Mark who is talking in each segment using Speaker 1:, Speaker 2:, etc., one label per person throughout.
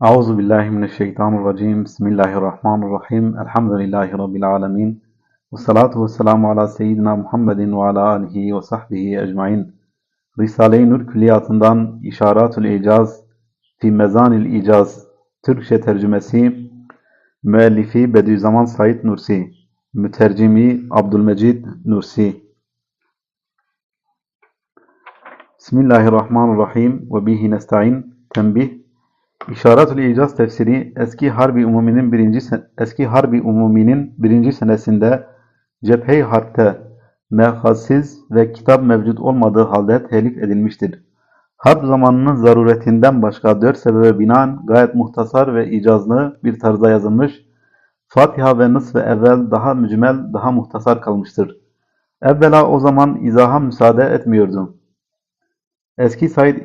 Speaker 1: Auzu billahi mineşşeytanirracim. Bismillahirrahmanirrahim. Elhamdülillahi rabbil alamin. Ves salatu ves selamu ala seyyidina Muhammedin ve ala alihi ve sahbihi ecmaîn. Risale-i Nur Külliyatı'ndan İşaratül İcaz fi Mezanil İcaz Türkçe tercümesi müellifi Bediüzzaman Said Nursi, mütercimi Abdülmecid Nursi. Bismillahirrahmanirrahim ve bihi nestaîn. Tembih İşaretül İcaz tefsiri eski Harbi Umumi'nin birinci eski Harbi Umumi'nin birinci senesinde cephe-i harpte mehazsiz ve kitap mevcut olmadığı halde telif edilmiştir. Harp zamanının zaruretinden başka dört sebebe binaen gayet muhtasar ve icazlı bir tarzda yazılmış, Fatiha ve ve evvel daha mücmel, daha muhtasar kalmıştır. Evvela o zaman izaha müsaade etmiyordu. Eski Said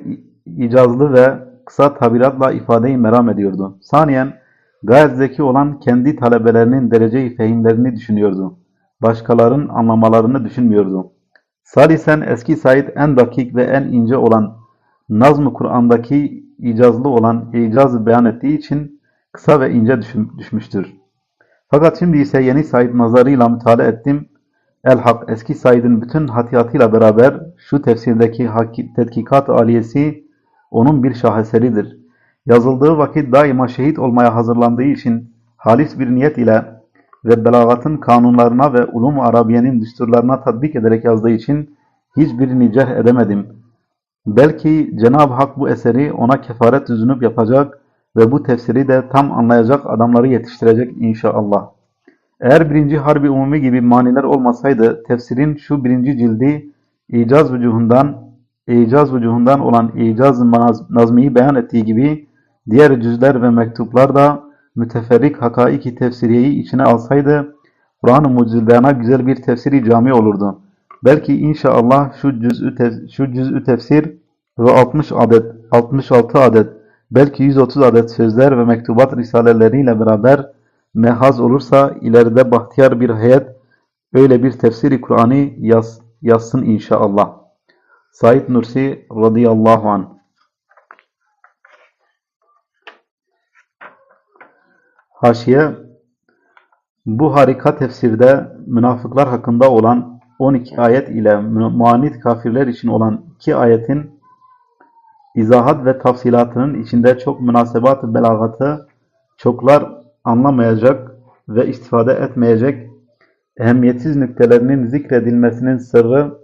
Speaker 1: icazlı ve kısa tabiratla ifadeyi meram ediyordu. Saniyen, gayet zeki olan kendi talebelerinin derece-i fehimlerini düşünüyordu. Başkalarının anlamalarını düşünmüyordu. Salisen eski Said en dakik ve en ince olan Nazm-ı Kur'an'daki icazlı olan icazı beyan ettiği için kısa ve ince düşmüştür. Fakat şimdi ise yeni Said nazarıyla müteala ettim. El-Hak eski Said'in bütün hatiyatıyla beraber şu tefsirdeki haki- tetkikat aliyesi onun bir şaheseridir. Yazıldığı vakit daima şehit olmaya hazırlandığı için halis bir niyet ile ve belagatın kanunlarına ve ulum-u arabiyenin düsturlarına tatbik ederek yazdığı için hiçbirini cerh edemedim. Belki Cenab-ı Hak bu eseri ona kefaret zünüp yapacak ve bu tefsiri de tam anlayacak adamları yetiştirecek inşallah. Eğer birinci harbi umumi gibi maniler olmasaydı tefsirin şu birinci cildi icaz vücuhundan icaz vücuhundan olan icaz nazmiyi beyan ettiği gibi diğer cüzler ve mektuplar da müteferrik hakaiki tefsiriyeyi içine alsaydı Kur'an-ı Mucizbeyan'a güzel bir tefsiri cami olurdu. Belki inşallah şu cüz'ü tef- şu cüz'ü tefsir ve 60 adet 66 adet belki 130 adet sözler ve mektubat risaleleriyle beraber mehaz olursa ileride bahtiyar bir heyet öyle bir tefsiri Kur'an'ı yaz, yazsın inşallah. Said Nursi radıyallahu anh Haşiye Bu harika tefsirde münafıklar hakkında olan 12 ayet ile mu- muanit kafirler için olan 2 ayetin izahat ve tafsilatının içinde çok münasebat belagatı çoklar anlamayacak ve istifade etmeyecek ehemmiyetsiz nüktelerinin zikredilmesinin sırrı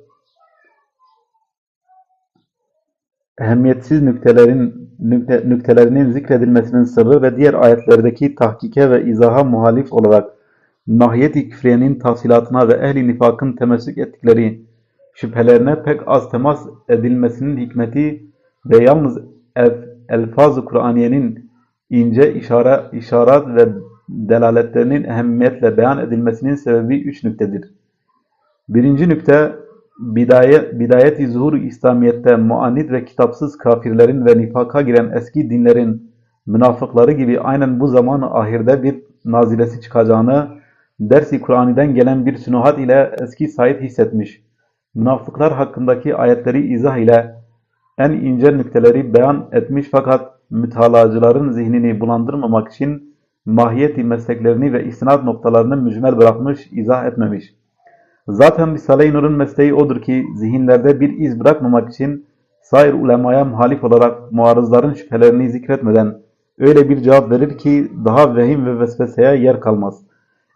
Speaker 1: ehemmiyetsiz nüktelerin nükte, nüktelerinin zikredilmesinin sırrı ve diğer ayetlerdeki tahkike ve izaha muhalif olarak nahiyet-i küfriyenin tahsilatına ve ehli nifakın temessük ettikleri şüphelerine pek az temas edilmesinin hikmeti ve yalnız el, elfaz-ı Kur'aniyenin ince işare, işaret ve delaletlerinin ehemmiyetle beyan edilmesinin sebebi üç nüktedir. Birinci nükte bidayet, bidayet-i zuhur İslamiyet'te muannid ve kitapsız kafirlerin ve nifaka giren eski dinlerin münafıkları gibi aynen bu zaman ahirde bir nazilesi çıkacağını dersi Kur'an'dan gelen bir sünuhat ile eski Said hissetmiş. Münafıklar hakkındaki ayetleri izah ile en ince nükteleri beyan etmiş fakat mütalacıların zihnini bulandırmamak için mahiyeti mesleklerini ve istinad noktalarını mücmel bırakmış, izah etmemiş. Zaten Risale-i mesleği odur ki zihinlerde bir iz bırakmamak için sair ulemaya muhalif olarak muarızların şüphelerini zikretmeden öyle bir cevap verir ki daha vehim ve vesveseye yer kalmaz.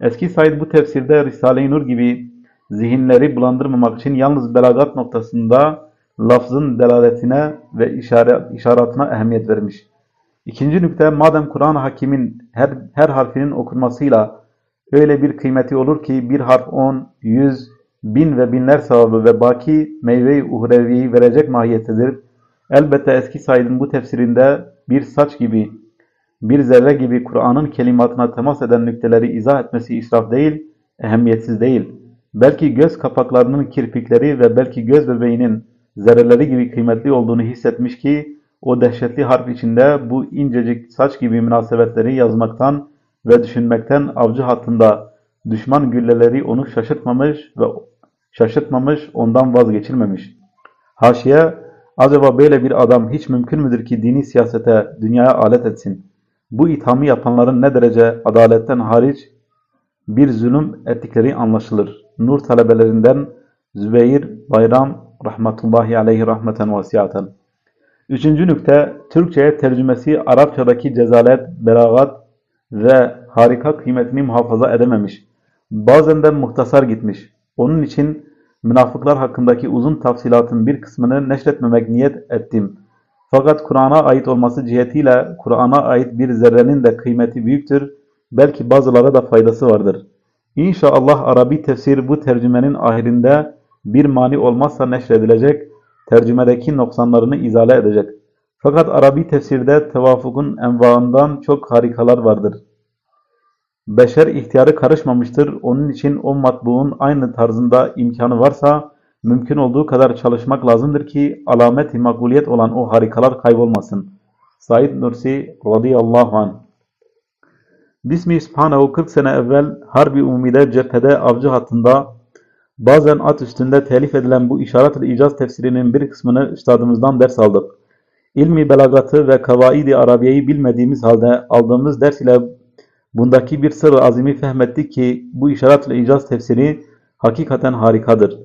Speaker 1: Eski Said bu tefsirde Risale-i Nur gibi zihinleri bulandırmamak için yalnız belagat noktasında lafzın delaletine ve işaret, işaretine ehemmiyet vermiş. İkinci nükte madem Kur'an-ı Hakim'in her, her harfinin okunmasıyla öyle bir kıymeti olur ki bir harf on, yüz, bin ve binler sevabı ve baki meyve-i uhreviyi verecek mahiyettedir. Elbette eski Said'in bu tefsirinde bir saç gibi, bir zerre gibi Kur'an'ın kelimatına temas eden nükteleri izah etmesi israf değil, ehemmiyetsiz değil. Belki göz kapaklarının kirpikleri ve belki göz bebeğinin zerreleri gibi kıymetli olduğunu hissetmiş ki o dehşetli harf içinde bu incecik saç gibi münasebetleri yazmaktan ve düşünmekten avcı hattında düşman gülleleri onu şaşırtmamış ve şaşırtmamış ondan vazgeçirmemiş. Haşiye acaba böyle bir adam hiç mümkün müdür ki dini siyasete dünyaya alet etsin? bu ithamı yapanların ne derece adaletten hariç bir zulüm ettikleri anlaşılır. Nur talebelerinden Zübeyir Bayram rahmetullahi aleyhi rahmeten vasiyaten. Üçüncü nükte, Türkçe'ye tercümesi Arapçadaki cezalet, belagat ve harika kıymetini muhafaza edememiş. Bazen de muhtasar gitmiş. Onun için münafıklar hakkındaki uzun tafsilatın bir kısmını neşretmemek niyet ettim. Fakat Kur'an'a ait olması cihetiyle Kur'an'a ait bir zerrenin de kıymeti büyüktür. Belki bazılara da faydası vardır. İnşallah Arabi tefsir bu tercümenin ahirinde bir mani olmazsa neşredilecek, tercümedeki noksanlarını izale edecek. Fakat Arabi tefsirde tevafukun envaından çok harikalar vardır. Beşer ihtiyarı karışmamıştır. Onun için o matbuğun aynı tarzında imkanı varsa mümkün olduğu kadar çalışmak lazımdır ki alamet-i makbuliyet olan o harikalar kaybolmasın. Said Nursi radıyallahu anh Bismi Subhanehu 40 sene evvel Harbi Umi'de cephede avcı hattında bazen at üstünde telif edilen bu işaret-ı icaz tefsirinin bir kısmını üstadımızdan ders aldık. İlmi belagatı ve kavaidi Arabiye'yi bilmediğimiz halde aldığımız ders ile bundaki bir sırrı azimi fehmettik ki bu işaret-ı icaz tefsiri hakikaten harikadır.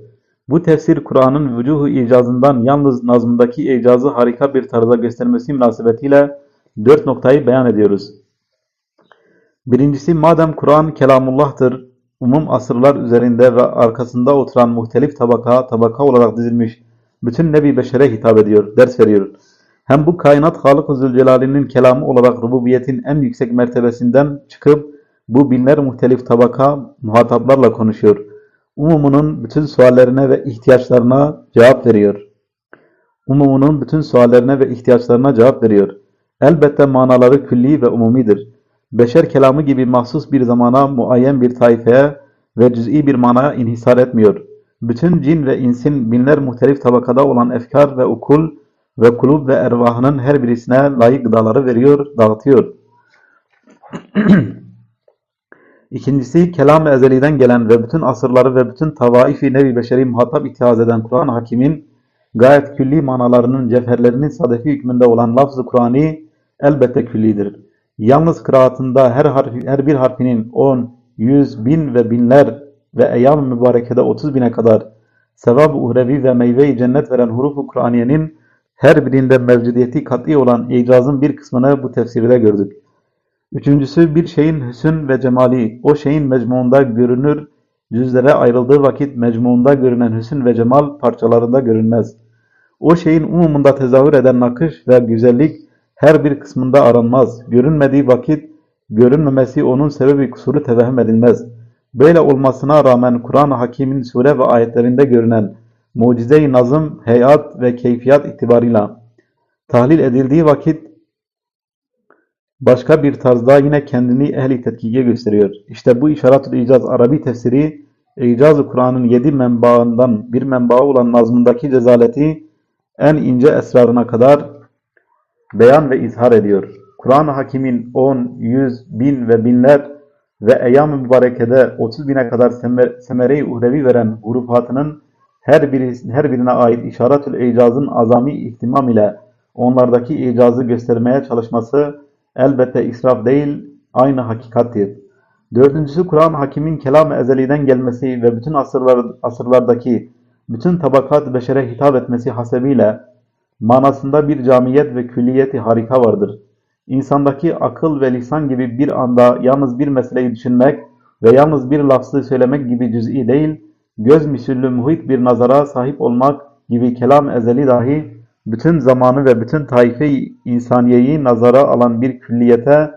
Speaker 1: Bu tefsir Kur'an'ın vücuhu icazından yalnız nazmındaki icazı harika bir tarzda göstermesi münasebetiyle dört noktayı beyan ediyoruz. Birincisi madem Kur'an kelamullah'tır, umum asırlar üzerinde ve arkasında oturan muhtelif tabaka tabaka olarak dizilmiş bütün nebi beşere hitap ediyor, ders veriyor. Hem bu kainat Halık-ı Zülcelal'inin kelamı olarak rububiyetin en yüksek mertebesinden çıkıp bu binler muhtelif tabaka muhataplarla konuşuyor. Umumunun bütün suallerine ve ihtiyaçlarına cevap veriyor. Umumunun bütün suallerine ve ihtiyaçlarına cevap veriyor. Elbette manaları külli ve umumidir. Beşer kelamı gibi mahsus bir zamana, muayyen bir taifeye ve cüz'i bir manaya inhisar etmiyor. Bütün cin ve insin binler muhtelif tabakada olan efkar ve ukul ve kulub ve ervahının her birisine layık gıdaları veriyor, dağıtıyor. İkincisi, kelam-ı ezeliden gelen ve bütün asırları ve bütün tavaifi nevi beşeri muhatap ittihaz eden Kur'an hakimin gayet külli manalarının cevherlerinin sadefi hükmünde olan lafz-ı Kur'an'ı elbette küllidir. Yalnız kıraatında her, harfi, her bir harfinin 10, 100, bin ve binler ve eyyam-ı mübarekede 30 bine kadar sevab-ı uhrevi ve meyve-i cennet veren huruf-u Kur'aniyenin her birinde mevcudiyeti kat'i olan icazın bir kısmını bu tefsirde gördük. Üçüncüsü bir şeyin hüsün ve cemali o şeyin mecmuunda görünür, cüzlere ayrıldığı vakit mecmuunda görünen hüsün ve cemal parçalarında görünmez. O şeyin umumunda tezahür eden nakış ve güzellik her bir kısmında aranmaz. Görünmediği vakit görünmemesi onun sebebi kusuru tevehüm edilmez. Böyle olmasına rağmen Kur'an-ı Hakim'in sure ve ayetlerinde görünen mucize-i nazım, heyat ve keyfiyat itibarıyla tahlil edildiği vakit başka bir tarzda yine kendini ehli tetkike gösteriyor. İşte bu işaret-ül icaz Arabi tefsiri İcaz-ı Kur'an'ın yedi menbaından bir menba olan nazmındaki cezaleti en ince esrarına kadar beyan ve izhar ediyor. Kur'an-ı Hakim'in 10, 100, bin ve binler ve eyyam-ı mübarekede 30 bine kadar semer, semere-i uhrevi veren hurufatının her, biri, her birine ait işaret-ül icazın azami ihtimam ile onlardaki icazı göstermeye çalışması elbette israf değil, aynı hakikattir. Dördüncüsü Kur'an hakimin kelam-ı ezeliden gelmesi ve bütün asırlar, asırlardaki bütün tabakat beşere hitap etmesi hasebiyle manasında bir camiyet ve külliyeti harika vardır. İnsandaki akıl ve lisan gibi bir anda yalnız bir meseleyi düşünmek ve yalnız bir lafzı söylemek gibi cüz'i değil, göz misüllü muhit bir nazara sahip olmak gibi kelam ezeli dahi bütün zamanı ve bütün taife-i insaniyeyi nazara alan bir külliyete,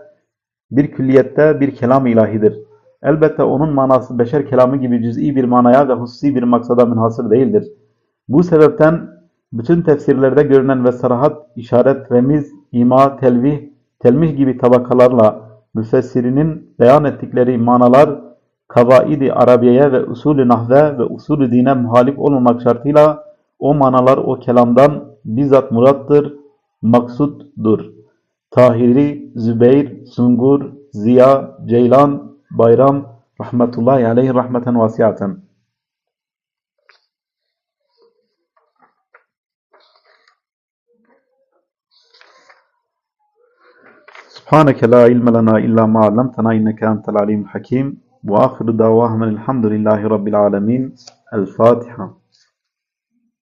Speaker 1: bir külliyette bir kelam ilahidir. Elbette onun manası beşer kelamı gibi cüz'i bir manaya ve hususi bir maksada münhasır değildir. Bu sebepten bütün tefsirlerde görünen ve sarahat, işaret, remiz, ima, telvih, telmih gibi tabakalarla müfessirinin beyan ettikleri manalar kavaidi Arabiye'ye ve usulü nahve ve usulü dine muhalif olmamak şartıyla o manalar o kelamdan bizzat murattır, maksutdur. Tahiri, Zübeyir, Sungur, Ziya, Ceylan, Bayram, rahmetullahi aleyhi rahmeten vasiyaten. Subhaneke la ilme lena illa ma 'allamtena inneke entel alimul hakim. Ve ahiru davahum elhamdülillahi rabbil alamin. El Fatiha.